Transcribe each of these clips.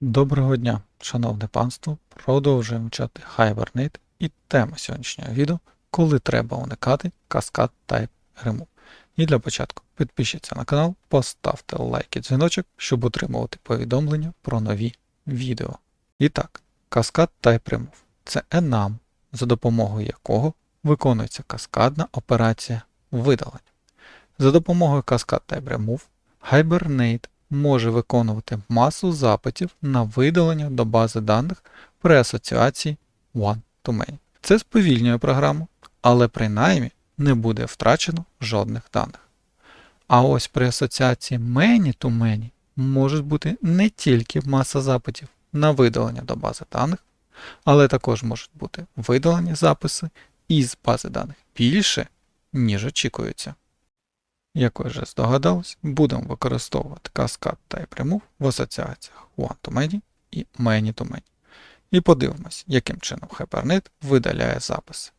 Доброго дня, шановне панство. Продовжуємо вчати Hibernate і тема сьогоднішнього відео коли треба уникати каскад Type Remove. І для початку підпишіться на канал, поставте лайк і дзвіночок, щоб отримувати повідомлення про нові відео. І так, каскад Type Remove це enum, за допомогою якого виконується каскадна операція видалення. За допомогою каскад Type Remove Hibernate може виконувати масу запитів на видалення до бази даних при асоціації one-to-many. Це сповільнює програму, але принаймні не буде втрачено жодних даних. А ось при асоціації many-to-many може бути не тільки маса запитів на видалення до бази даних, але також можуть бути видалені записи із бази даних більше, ніж очікується. Як ви вже здогадались, будемо використовувати каскад Type Remove в асоціаціях one-to-many і many-to-many. І подивимось, яким чином Hibernate видаляє записи.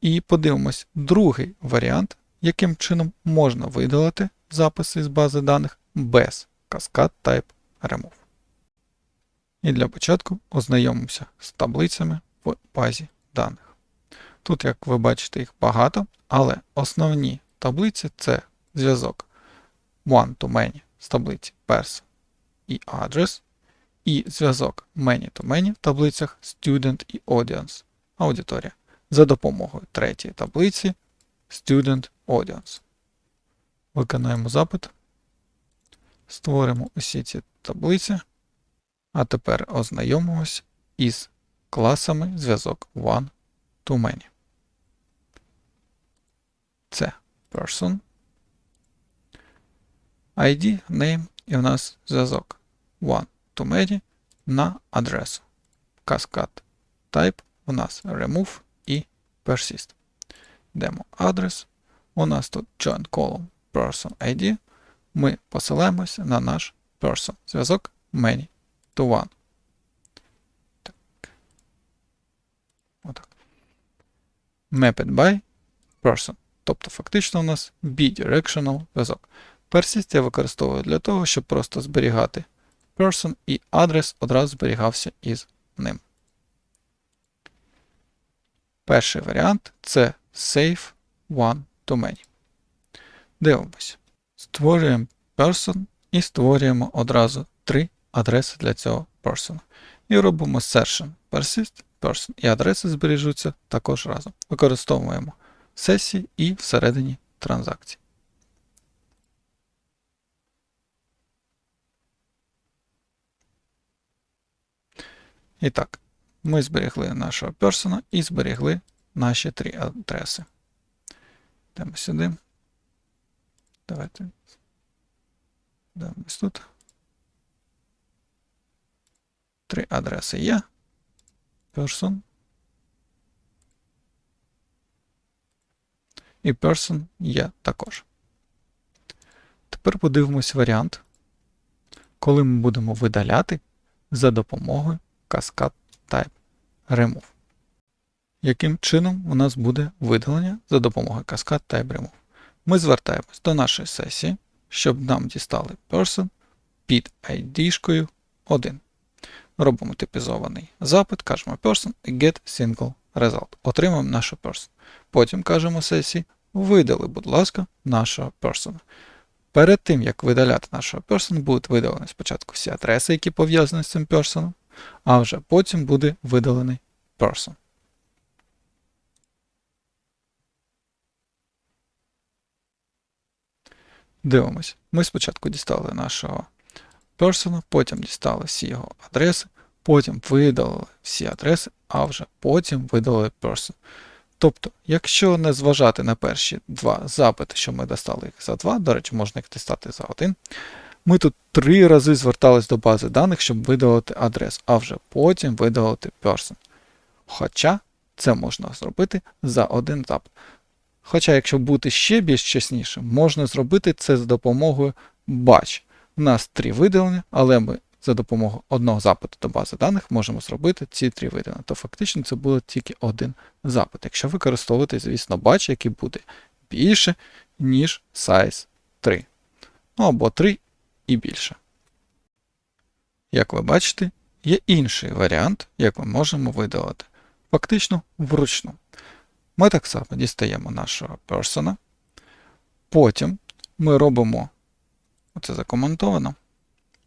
І подивимось другий варіант, яким чином можна видалити записи з бази даних без каскад Type Remove. І для початку ознайомимося з таблицями в базі даних. Тут, як ви бачите, їх багато, але основні таблиці це зв'язок one-to-many з таблиці person і address, і зв'язок many-to-many в таблицях student і audience, аудиторія, за допомогою третьої таблиці student audience. Виконаємо запит, створимо усі ці таблиці, а тепер ознайомимось із класами зв'язок one-to-many. Це person, ID, name і в нас зв'язок one to many на адресу. Каскад type у нас remove і persist. Демо адрес. У нас тут join column person ID. Ми посилаємося на наш person. Зв'язок many to one. Так. Отак. Mapped by person. Тобто, фактично у нас bidirectional зв'язок. Persist я використовую для того, щоб просто зберігати person і адрес одразу зберігався із ним. Перший варіант це save one to many. Дивимось. Створюємо person і створюємо одразу три адреси для цього person. І робимо session persist, person і адреси збережуться також разом. Використовуємо сесії і всередині транзакцій. І так, ми зберегли нашого персона і зберегли наші три адреси. Йдемо сюди. Давайте. Дивимось тут. Три адреси є. Person. І person є також. Тепер подивимось варіант, коли ми будемо видаляти за допомогою Cascade Type Remove. Яким чином у нас буде видалення за допомогою Cascade Type Remove? Ми звертаємось до нашої сесії, щоб нам дістали person під ID-шкою 1. Робимо типізований запит, кажемо person і get single result. Отримаємо нашу person. Потім кажемо сесії, видали, будь ласка, нашого person. Перед тим, як видаляти нашого person, будуть видалені спочатку всі адреси, які пов'язані з цим person, а вже потім буде видалений person. Дивимось. Ми спочатку дістали нашого person, потім дістали всі його адреси, потім видалили всі адреси, а вже потім видалили person. Тобто, якщо не зважати на перші два запити, що ми достали їх за два, до речі, можна їх дістати за один, ми тут три рази звертались до бази даних, щоб видалити адрес, а вже потім видалити person. Хоча це можна зробити за один запит. Хоча, якщо бути ще більш чеснішим, можна зробити це за допомогою batch. У нас три видалення, але ми за допомогою одного запиту до бази даних можемо зробити ці три видалення. То фактично це буде тільки один запит. Якщо використовувати, звісно, batch, який буде більше, ніж size 3. Ну або 3 і більше. як ви бачите, є інший варіант, як ми можемо видалити. Фактично вручну. Ми так само дістаємо нашого персона. Потім ми робимо, оце закоментовано,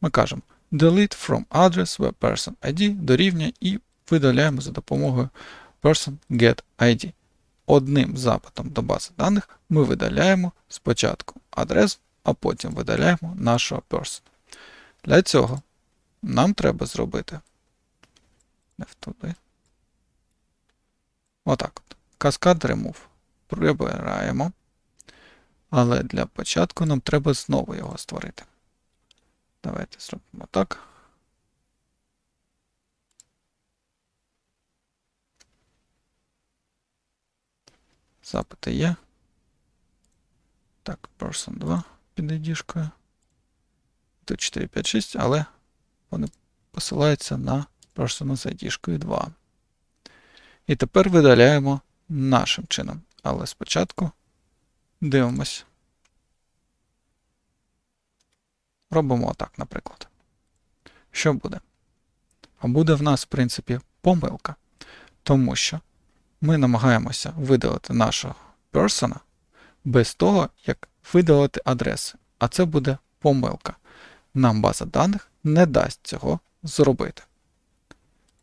ми кажемо delete from address where person ID дорівнює і видаляємо за допомогою person get ID. Одним запитом до бази даних ми видаляємо спочатку адресу, а потім видаляємо нашого person. Для цього нам треба зробити не туди. Отак от. Каскад remove. Прибираємо. Але для початку нам треба знову його створити. Давайте зробимо так. Запити є. Так, person 2 під ID-шкою. Тут 4, 5, 6, але вони посилаються на person з ID-шкою 2. І тепер видаляємо нашим чином. Але спочатку дивимось. Робимо отак, наприклад. Що буде? А буде в нас, в принципі, помилка. Тому що ми намагаємося видалити нашого персона без того, як видалити адреси. А це буде помилка. Нам база даних не дасть цього зробити.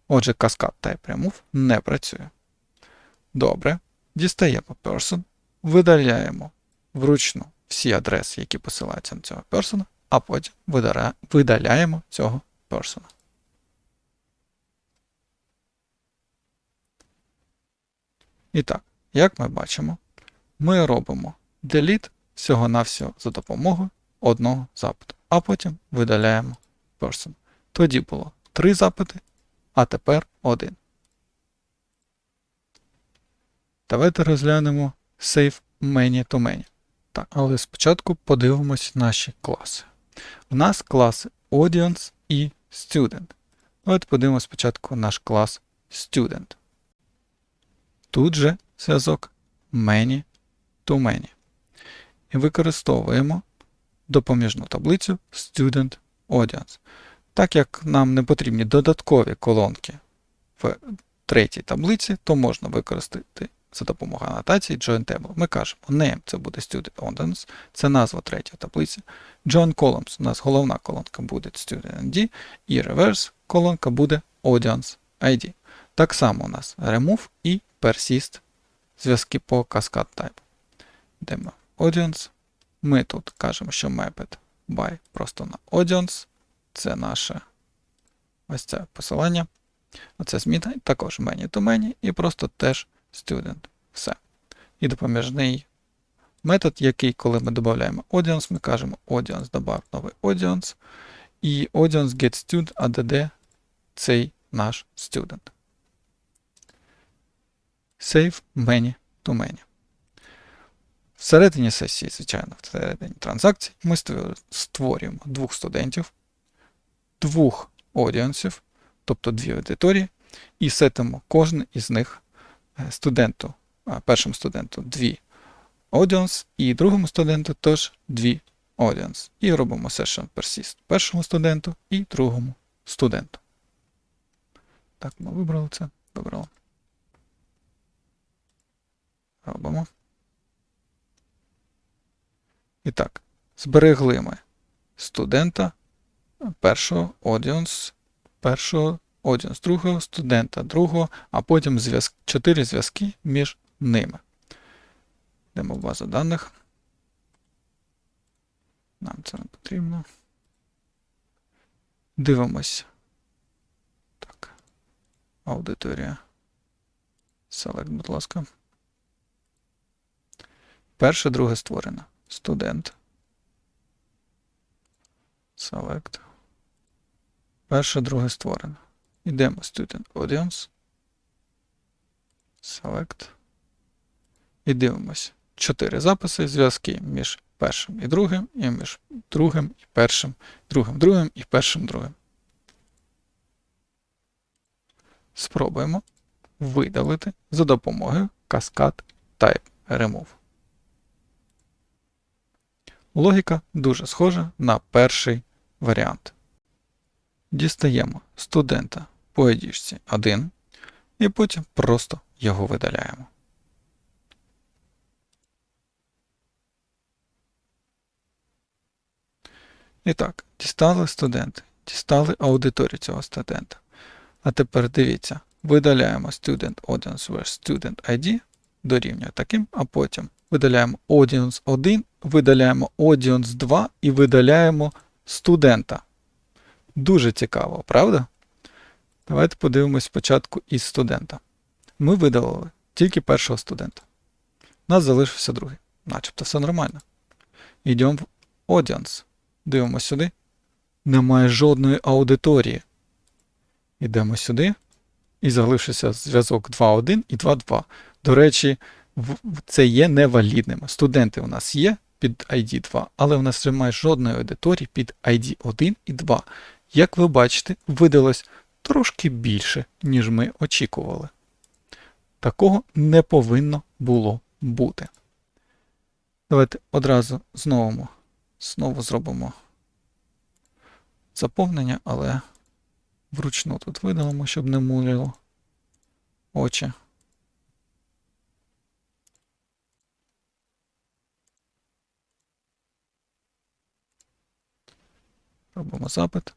Отже, каскад Type Remove не працює. Добре. Дістаємо person, видаляємо вручну всі адреси, які посилаються на цього персона, а потім видаляємо цього персона. І так, як ми бачимо, ми робимо delete всього-навсього за допомогою одного запиту, а потім видаляємо person. Тоді було три запити, а тепер один. Давайте розглянемо Save Many to Many. Так, але спочатку подивимось наші класи. У нас класи Audience і Student. Давайте подивимось спочатку наш клас Student. Тут же зв'язок Many to Many. І використовуємо допоміжну таблицю Student Audience. Так як нам не потрібні додаткові колонки в третій таблиці, то можна використати за допомогою анотації Join Table. Ми кажемо, name це буде Student Audience, це назва третьої таблиці. Join Columns у нас головна колонка буде Student ID, і Reverse колонка буде Audience ID. Так само у нас Remove і Persist зв'язки по Cascade Type. Йдемо в Audience. Ми тут кажемо, що maped by просто на Audience. Це наше ось це посилання. Оце зміна, також many to many і просто теж student. Все. І допоміжний метод, який, коли ми додаємо audience, ми кажемо audience добав новий audience. І audience get student, а цей наш student. Save many to many. Всередині сесії, звичайно, всередині транзакцій, ми створюємо двох студентів, двох аудіенсів, тобто дві аудиторії, і сетимо кожен із них студенту, першому студенту дві audience, і другому студенту теж дві audience. І робимо session persist першому студенту і другому студенту. Так, ми вибрали це. Вибрали. Робимо. І так, зберегли ми студента першого audience, першого audience другого, студента другого, а потім зв'яз... чотири зв'язки між ними. Йдемо в базу даних. Нам це не потрібно. Дивимось. Так. Аудиторія. Select, будь ласка. Перше, друге створено. Студент. Select. Перше, друге створено. Йдемо Student Audience. Select. І дивимось. Чотири записи, зв'язки між першим і другим, і між другим і першим, другим другим і першим другим. Спробуємо видалити за допомогою Cascade Type Remove. Логіка дуже схожа на перший варіант. дістаємо студента по ID 1 і потім просто його видаляємо. І так, дістали студенти, дістали аудиторію цього студента. А тепер дивіться, видаляємо student audience where student ID дорівнює таким, а потім видаляємо audience 1, видаляємо audience 2 і видаляємо студента. Дуже цікаво, правда? Давайте подивимось спочатку із студента. Ми видалили тільки першого студента. У нас залишився другий. Начебто все нормально. Йдемо в audience. Дивимося сюди. Немає жодної аудиторії. Йдемо сюди. І залишився зв'язок 2.1 і 2.2. До речі, це є невалідним. Студенти у нас є під ID 2, але у нас немає жодної аудиторії під ID 1 і 2. Як ви бачите, видалось трошки більше, ніж ми очікували. Такого не повинно було бути. Давайте одразу знову, знову зробимо заповнення, але вручну тут видалимо, щоб не муляло очі. Робимо запит.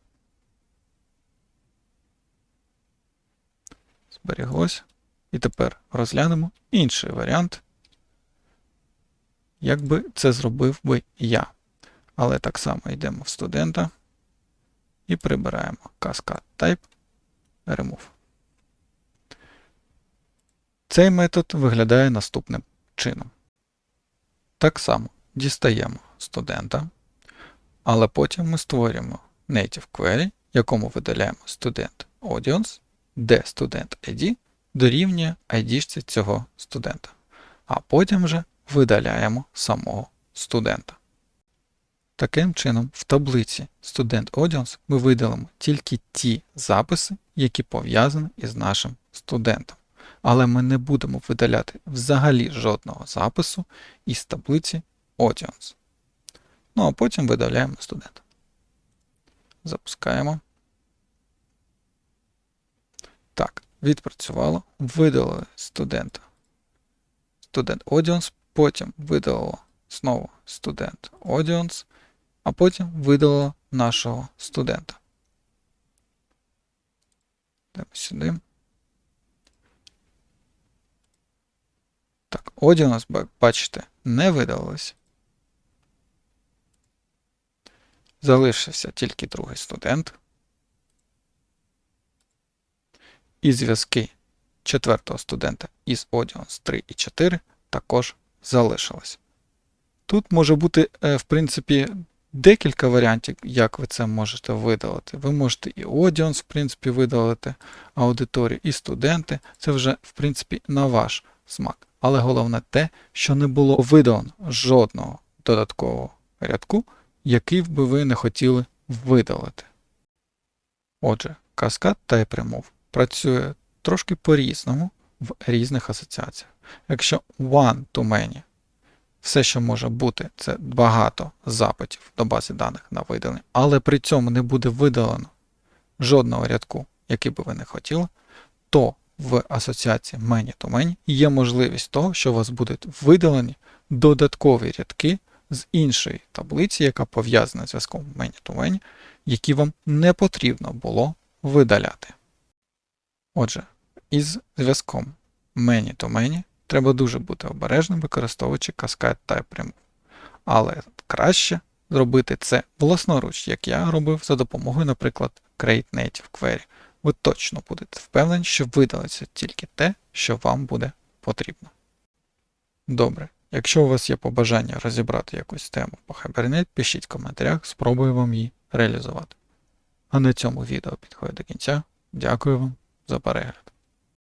Зберіглось. І тепер розглянемо інший варіант, як би це зробив би я. Але так само йдемо в студента і прибираємо Cascade Type Remove. Цей метод виглядає наступним чином. Так само дістаємо студента, але потім ми створюємо native query, якому видаляємо student audience, де student ID дорівнює ID цього студента. А потім вже видаляємо самого студента. Таким чином, в таблиці Student Audience ми видалимо тільки ті записи, які пов'язані із нашим студентом. Але ми не будемо видаляти взагалі жодного запису із таблиці Audience. Ну а потім видаляємо студента. Запускаємо. Так, відпрацювало. Видалили студента. Student Audience, потім видалило знову Student Audience, а потім видалило нашого студента. Йдемо сюди. Так, Audience, бачите, не видалилось. Залишився тільки другий студент. І зв'язки четвертого студента із Audience 3 і 4 також залишились. Тут може бути, е, в принципі, декілька варіантів, як ви це можете видалити. Ви можете і Audience, в принципі, видалити аудиторію, і студенти. Це вже, в принципі, на ваш смак. Але головне те, що не було видалено жодного додаткового рядку, який би ви не хотіли видалити. Отже, Cascade Type Remove працює трошки по-різному в різних асоціаціях. Якщо one to many, все, що може бути, це багато запитів до бази даних на видалення, але при цьому не буде видалено жодного рядку, який би ви не хотіли, то в асоціації many to many є можливість того, що у вас будуть видалені додаткові рядки з іншої таблиці, яка пов'язана зв'язком many to many, які вам не потрібно було видаляти. Отже, із зв'язком many to many треба дуже бути обережним, використовуючи Cascade Type Remove. Але краще зробити це власноруч, як я робив за допомогою, наприклад, Create Native Query. Ви точно будете впевнені, що видалиться тільки те, що вам буде потрібно. Добре. Якщо у вас є побажання розібрати якусь тему по Hibernate, пишіть в коментарях, спробую вам її реалізувати. А на цьому відео підходить до кінця. Дякую вам за перегляд.